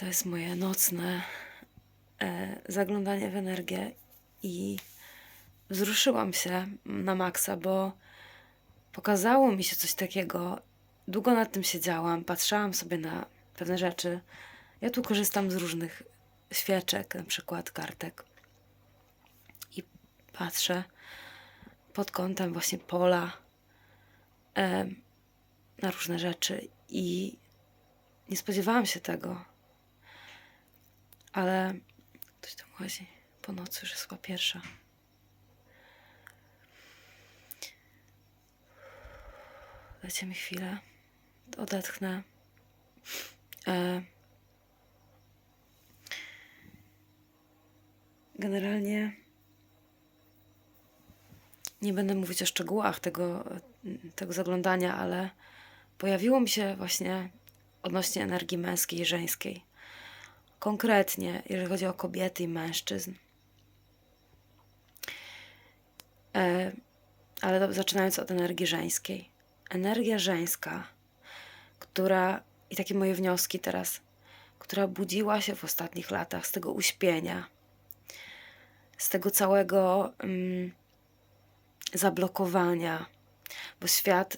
To jest moje nocne e, zaglądanie w energię i wzruszyłam się na maksa, bo pokazało mi się coś takiego. Długo nad tym siedziałam, patrzałam sobie na pewne rzeczy. Ja tu korzystam z różnych świeczek, na przykład kartek. I patrzę pod kątem właśnie pola e, na różne rzeczy i nie spodziewałam się tego. Ale ktoś tam łazi po nocy, już jest chyba pierwsza. Dajcie mi chwilę. Odetchnę. E, generalnie nie będę mówić o szczegółach tego, tego zaglądania, ale pojawiło mi się właśnie odnośnie energii męskiej i żeńskiej. Konkretnie, jeżeli chodzi o kobiety i mężczyzn. E, ale do, zaczynając od energii żeńskiej. Energia żeńska, która, i takie moje wnioski teraz, która budziła się w ostatnich latach z tego uśpienia, z tego całego mm, zablokowania, bo świat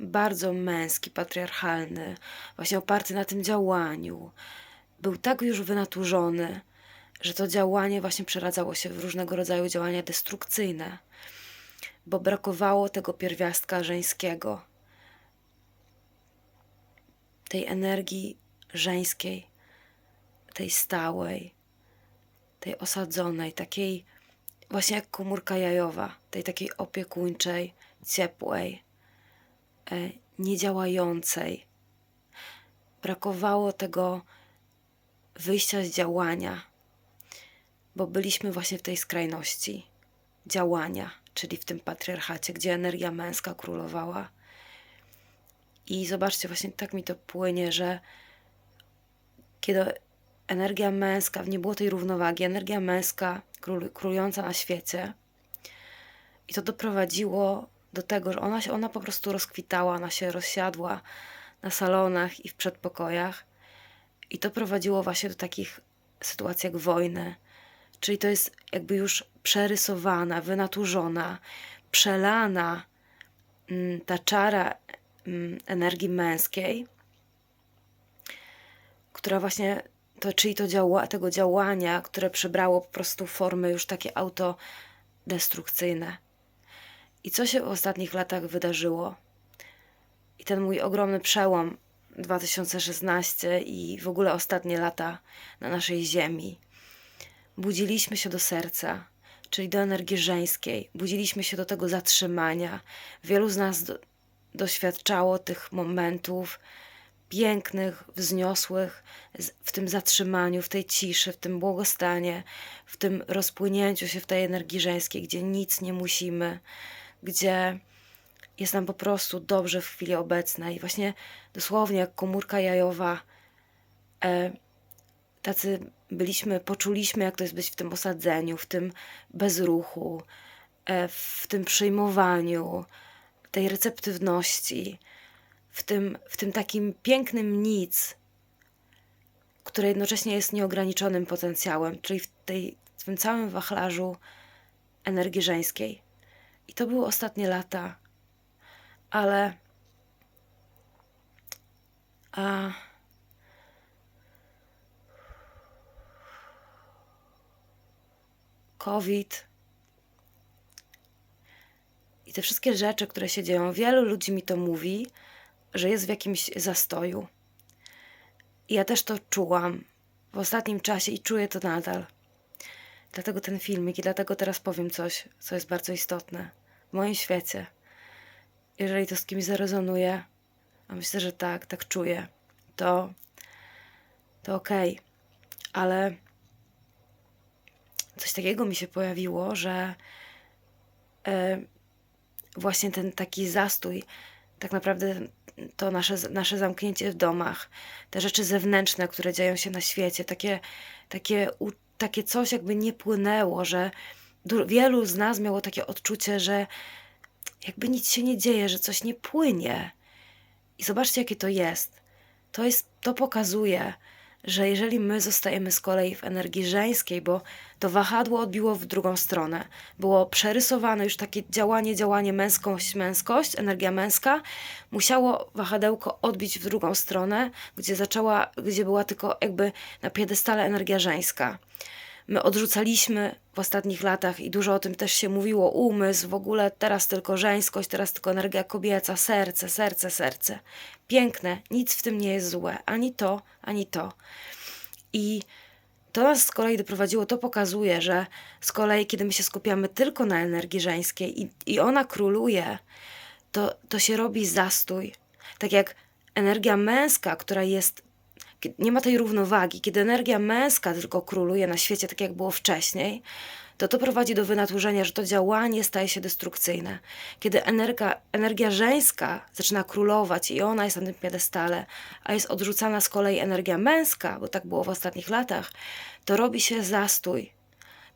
bardzo męski, patriarchalny, właśnie oparty na tym działaniu, był tak już wynaturzony, że to działanie właśnie przeradzało się w różnego rodzaju działania destrukcyjne, bo brakowało tego pierwiastka żeńskiego, tej energii żeńskiej, tej stałej, tej osadzonej, takiej właśnie jak komórka jajowa, tej takiej opiekuńczej, ciepłej, e, niedziałającej. Brakowało tego wyjścia z działania, bo byliśmy właśnie w tej skrajności działania, czyli w tym patriarchacie, gdzie energia męska królowała. I zobaczcie, właśnie tak mi to płynie, że kiedy energia męska, nie było tej równowagi, energia męska król, królująca na świecie, i to doprowadziło do tego, że ona, się, ona po prostu rozkwitała, ona się rozsiadła na salonach i w przedpokojach. I to prowadziło właśnie do takich sytuacji jak wojny. Czyli to jest jakby już przerysowana, wynaturzona, przelana mm, ta czara mm, energii męskiej, która właśnie, to, czyli to działa, tego działania, które przybrało po prostu formy już takie autodestrukcyjne. I co się w ostatnich latach wydarzyło? I ten mój ogromny przełom 2016 i w ogóle ostatnie lata na naszej Ziemi. Budziliśmy się do serca, czyli do energii żeńskiej, budziliśmy się do tego zatrzymania. Wielu z nas do, doświadczało tych momentów pięknych, wzniosłych, w tym zatrzymaniu, w tej ciszy, w tym błogostanie, w tym rozpłynięciu się w tej energii żeńskiej, gdzie nic nie musimy, gdzie jest nam po prostu dobrze w chwili obecnej. Właśnie dosłownie jak komórka jajowa, e, tacy byliśmy, poczuliśmy, jak to jest być w tym osadzeniu, w tym bezruchu, e, w tym przyjmowaniu, tej receptywności, w tym, w tym takim pięknym nic, które jednocześnie jest nieograniczonym potencjałem, czyli w, tej, w tym całym wachlarzu energii żeńskiej. I to były ostatnie lata, ale a COVID i te wszystkie rzeczy, które się dzieją, wielu ludzi mi to mówi, że jest w jakimś zastoju. I ja też to czułam w ostatnim czasie i czuję to nadal. Dlatego ten filmik i dlatego teraz powiem coś, co jest bardzo istotne w moim świecie. Jeżeli to z kimś zarezonuje, a myślę, że tak, tak czuję, to, to okej. Okay. Ale coś takiego mi się pojawiło, że e, właśnie ten taki zastój, tak naprawdę to nasze, nasze zamknięcie w domach, te rzeczy zewnętrzne, które dzieją się na świecie, takie, takie, takie coś jakby nie płynęło, że wielu z nas miało takie odczucie, że jakby nic się nie dzieje, że coś nie płynie. I zobaczcie, jakie to jest. To, jest, to pokazuje, że jeżeli my zostajemy z kolei w energii żeńskiej, bo to wahadło odbiło w drugą stronę, było przerysowane już takie działanie, działanie męskość, męskość, energia męska, musiało wahadełko odbić w drugą stronę, gdzie zaczęła, gdzie była tylko jakby na piedestale energia żeńska. My odrzucaliśmy w ostatnich latach i dużo o tym też się mówiło, umysł, w ogóle teraz tylko żeńskość, teraz tylko energia kobieca, serce, serce, serce. Piękne, nic w tym nie jest złe, ani to, ani to. I to nas z kolei doprowadziło, to pokazuje, że z kolei, kiedy my się skupiamy tylko na energii żeńskiej i, i ona króluje, to, to się robi zastój. Tak jak energia męska, która jest nie ma tej równowagi, kiedy energia męska tylko króluje na świecie, tak jak było wcześniej, to to prowadzi do wynaturzenia, że to działanie staje się destrukcyjne. Kiedy energia, energia żeńska zaczyna królować i ona jest na tym piedestale, a jest odrzucana z kolei energia męska, bo tak było w ostatnich latach, to robi się zastój.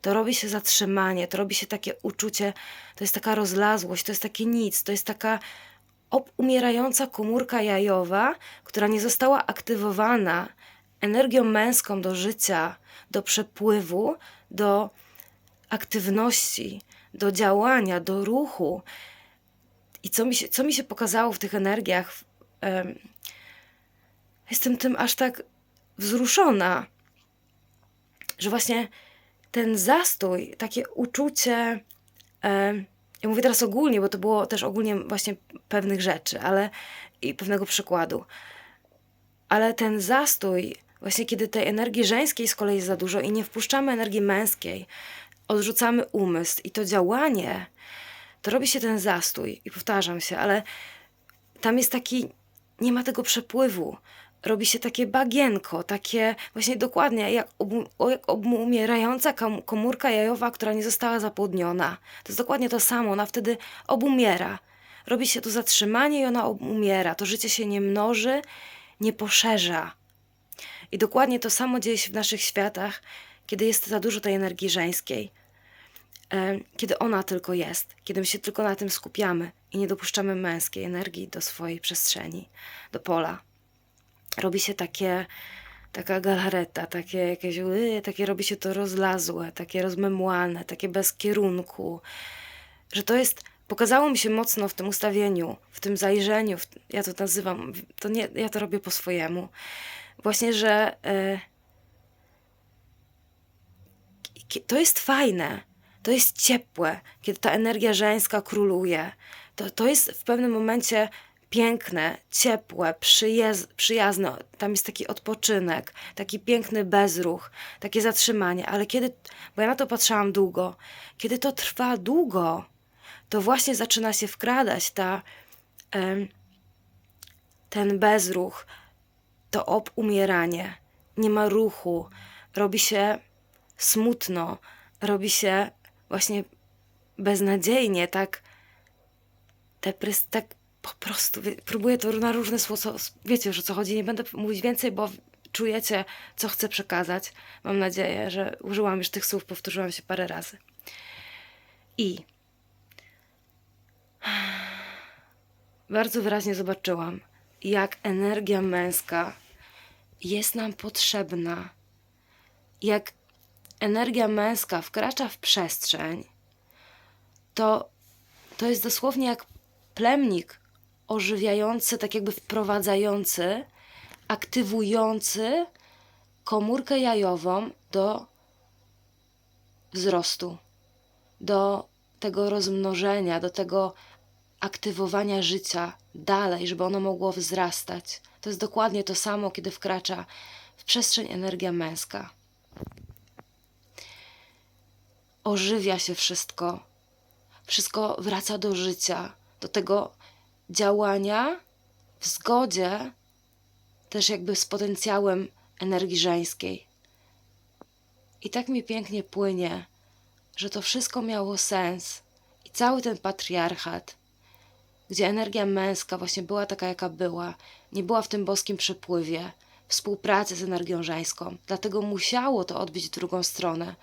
To robi się zatrzymanie, to robi się takie uczucie, to jest taka rozlazłość, to jest takie nic, to jest taka umierająca komórka jajowa, która nie została aktywowana energią męską do życia, do przepływu, do aktywności, do działania, do ruchu. I co mi się, co mi się pokazało w tych energiach? em, jestem tym aż tak wzruszona, że właśnie ten zastój, takie uczucie. em, ja mówię teraz ogólnie, bo to było też ogólnie właśnie pewnych rzeczy, ale i pewnego przykładu. Ale ten zastój, właśnie kiedy tej energii żeńskiej z kolei jest za dużo i nie wpuszczamy energii męskiej, odrzucamy umysł i to działanie, to robi się ten zastój. I powtarzam się, ale tam jest taki, nie ma tego przepływu. Robi się takie bagienko, takie właśnie dokładnie jak, jak obumierająca kom- komórka jajowa, która nie została zapłodniona. To jest dokładnie to samo, ona wtedy obumiera. Robi się to zatrzymanie i ona obumiera. To życie się nie mnoży, nie poszerza. I dokładnie to samo dzieje się w naszych światach, kiedy jest za dużo tej energii żeńskiej. E, Kiedy ona tylko jest, kiedy my się tylko na tym skupiamy i nie dopuszczamy męskiej energii do swojej przestrzeni, do pola. Robi się takie, taka galareta, takie jakieś, yy, takie robi się to rozlazłe, takie rozmemłane, takie bez kierunku. Że to jest, pokazało mi się mocno w tym ustawieniu, w tym zajrzeniu, w, ja to nazywam, to nie, ja to robię po swojemu. Właśnie, że kie- to jest fajne, to jest ciepłe, kiedy ta energia żeńska króluje. To, to jest w pewnym momencie piękne, ciepłe, przyjaz, przyjazne. Tam jest taki odpoczynek, taki piękny bezruch, takie zatrzymanie. Ale kiedy, bo ja na to patrzyłam długo, kiedy to trwa długo, to właśnie zaczyna się wkradać ta, ten bezruch, to obumieranie. Nie ma ruchu, robi się smutno, robi się właśnie beznadziejnie, tak, deprys, tak po prostu, próbuję to na różne słowa, wiecie już o co chodzi, nie będę mówić więcej, bo czujecie, co chcę przekazać. Mam nadzieję, że użyłam już tych słów, powtórzyłam się parę razy. I bardzo wyraźnie zobaczyłam, jak energia męska jest nam potrzebna, jak energia męska wkracza w przestrzeń, to, to jest dosłownie jak plemnik ożywiający, tak jakby wprowadzający, aktywujący komórkę jajową do wzrostu, do tego rozmnożenia, do tego aktywowania życia dalej, żeby ono mogło wzrastać. To jest dokładnie to samo, kiedy wkracza w przestrzeń energia męska. Ożywia się wszystko, wszystko wraca do życia, do tego działania w zgodzie też jakby z potencjałem energii żeńskiej. I tak mi pięknie płynie, że to wszystko miało sens i cały ten patriarchat, gdzie energia męska właśnie była taka, jaka była, nie była w tym boskim przepływie współpracy z energią żeńską. Dlatego musiało to odbić w drugą stronę.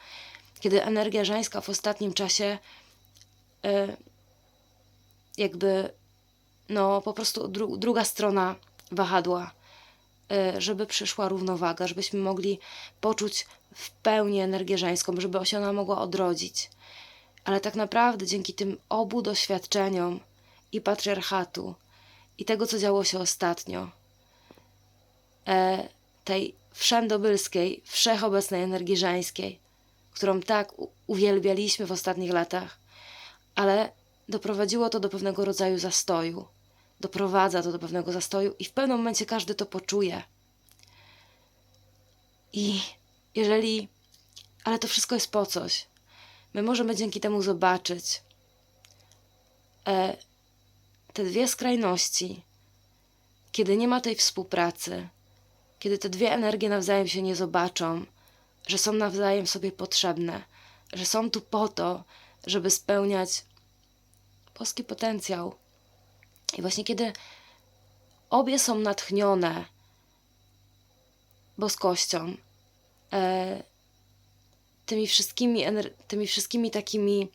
Kiedy energia żeńska w ostatnim czasie e, jakby no po prostu dru- druga strona wahadła y, żeby przyszła równowaga, żebyśmy mogli poczuć w pełni energię żeńską, żeby się ona mogła odrodzić. Ale tak naprawdę dzięki tym obu doświadczeniom i patriarchatu, i tego, co działo się ostatnio, e, tej wszędobylskiej, wszechobecnej energii żeńskiej, którą tak uwielbialiśmy w ostatnich latach, ale doprowadziło to do pewnego rodzaju zastoju. Doprowadza to do pewnego zastoju i w pewnym momencie każdy to poczuje. I jeżeli. Ale to wszystko jest po coś. My możemy dzięki temu zobaczyć e, te dwie skrajności, kiedy nie ma tej współpracy, kiedy te dwie energie nawzajem się nie zobaczą, że są nawzajem sobie potrzebne, że są tu po to, żeby spełniać boski potencjał. I właśnie kiedy obie są natchnione boskością, e, tymi wszystkimi, tymi wszystkimi takimi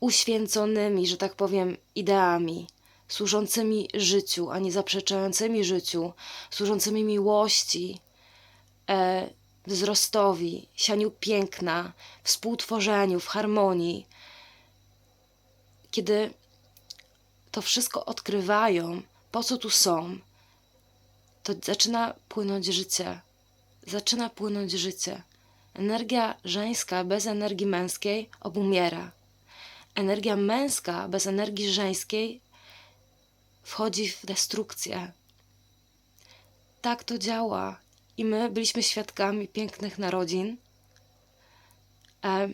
uświęconymi, że tak powiem, ideami, służącymi życiu, a nie zaprzeczającymi życiu, służącymi miłości, e, wzrostowi, sianiu piękna, współtworzeniu, w harmonii. Kiedy to wszystko odkrywają, po co tu są, to zaczyna płynąć życie. Zaczyna płynąć życie. Energia żeńska bez energii męskiej obumiera. Energia męska bez energii żeńskiej wchodzi w destrukcję. Tak to działa. I my byliśmy świadkami pięknych narodzin. E,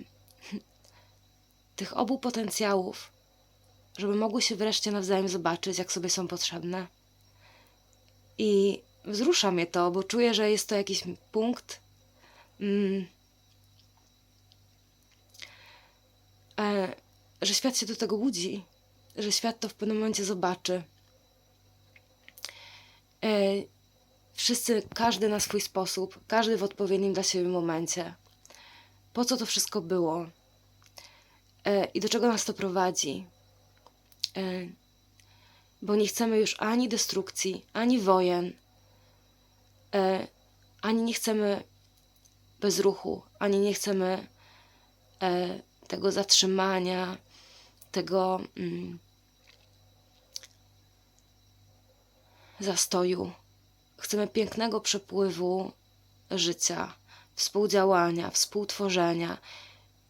tych obu potencjałów, żeby mogły się wreszcie nawzajem zobaczyć, jak sobie są potrzebne. I wzrusza mnie to, bo czuję, że jest to jakiś punkt, mm, e, że świat się do tego budzi, że świat to w pewnym momencie zobaczy. E, wszyscy, każdy na swój sposób, każdy w odpowiednim dla siebie momencie. Po co to wszystko było? E, I do czego nas to prowadzi? E, bo nie chcemy już ani destrukcji, ani wojen, e, ani nie chcemy bezruchu, ani nie chcemy e, tego zatrzymania, tego mm, zastoju. Chcemy pięknego przepływu życia, współdziałania, współtworzenia.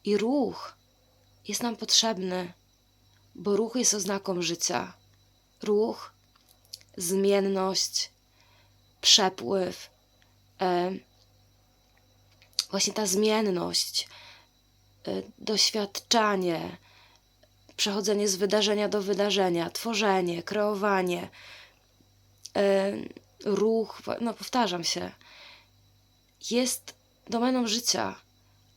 I ruch jest nam potrzebny, bo ruch jest oznaką życia. Ruch, zmienność, przepływ, e, właśnie ta zmienność, e, doświadczanie, przechodzenie z wydarzenia do wydarzenia, tworzenie, kreowanie, e, ruch, no powtarzam się, jest domeną życia,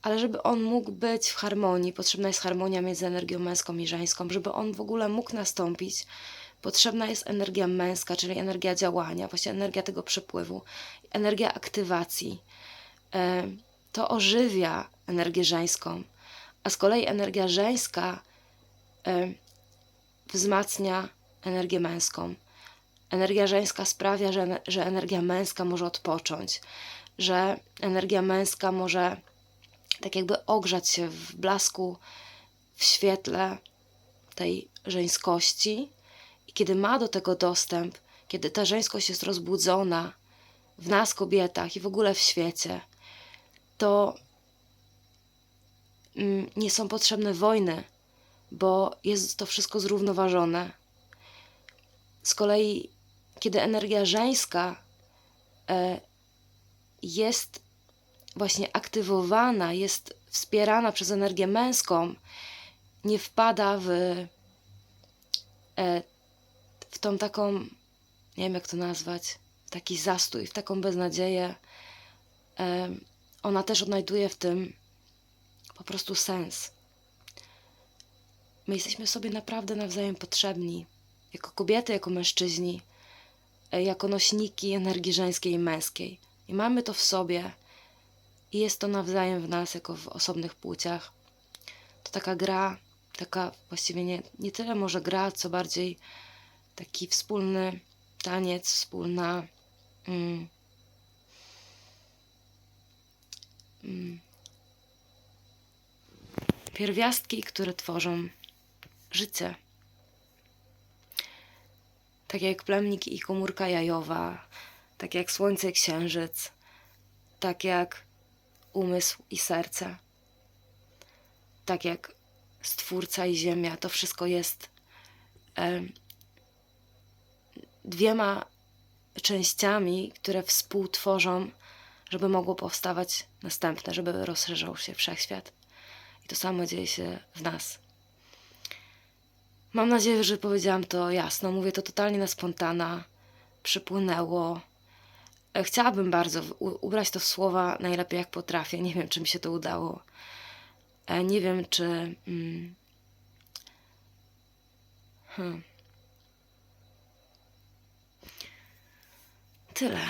ale żeby on mógł być w harmonii, potrzebna jest harmonia między energią męską i żeńską. Żeby on w ogóle mógł nastąpić, potrzebna jest energia męska, czyli energia działania, właśnie energia tego przepływu, energia aktywacji. E, To ożywia energię żeńską, a z kolei energia żeńska e, wzmacnia energię męską. Energia żeńska sprawia, że, że energia męska może odpocząć, że energia męska może tak jakby ogrzać się w blasku, w świetle tej żeńskości. I kiedy ma do tego dostęp, kiedy ta żeńskość jest rozbudzona w nas, kobietach i w ogóle w świecie, to mm, nie są potrzebne wojny, bo jest to wszystko zrównoważone. Z kolei, kiedy energia żeńska e, jest właśnie aktywowana, jest wspierana przez energię męską, nie wpada w, e, w tą taką, nie wiem jak to nazwać, w taki zastój, w taką beznadzieję. E, ona też odnajduje w tym po prostu sens. My jesteśmy sobie naprawdę nawzajem potrzebni, jako kobiety, jako mężczyźni, e, jako nośniki energii żeńskiej i męskiej. I mamy to w sobie i jest to nawzajem w nas, jako w osobnych płciach. To taka gra, taka właściwie nie, nie tyle może gra, co bardziej taki wspólny taniec, wspólna Mm. Mm. Pierwiastki, które tworzą życie. Tak jak plemnik i komórka jajowa, tak jak słońce i księżyc, tak jak umysł i serce, tak jak stwórca i ziemia. To wszystko jest em, dwiema częściami, które współtworzą, żeby mogło powstawać następne, żeby rozszerzał się wszechświat. I to samo dzieje się w nas. Mam nadzieję, że powiedziałam to jasno. Mówię to totalnie na spontana. Przypłynęło. E, Chciałabym bardzo ubrać to w słowa najlepiej jak potrafię. Nie wiem, czy mi się to udało. E, Nie wiem, czy. Mm, hmm. Tyle.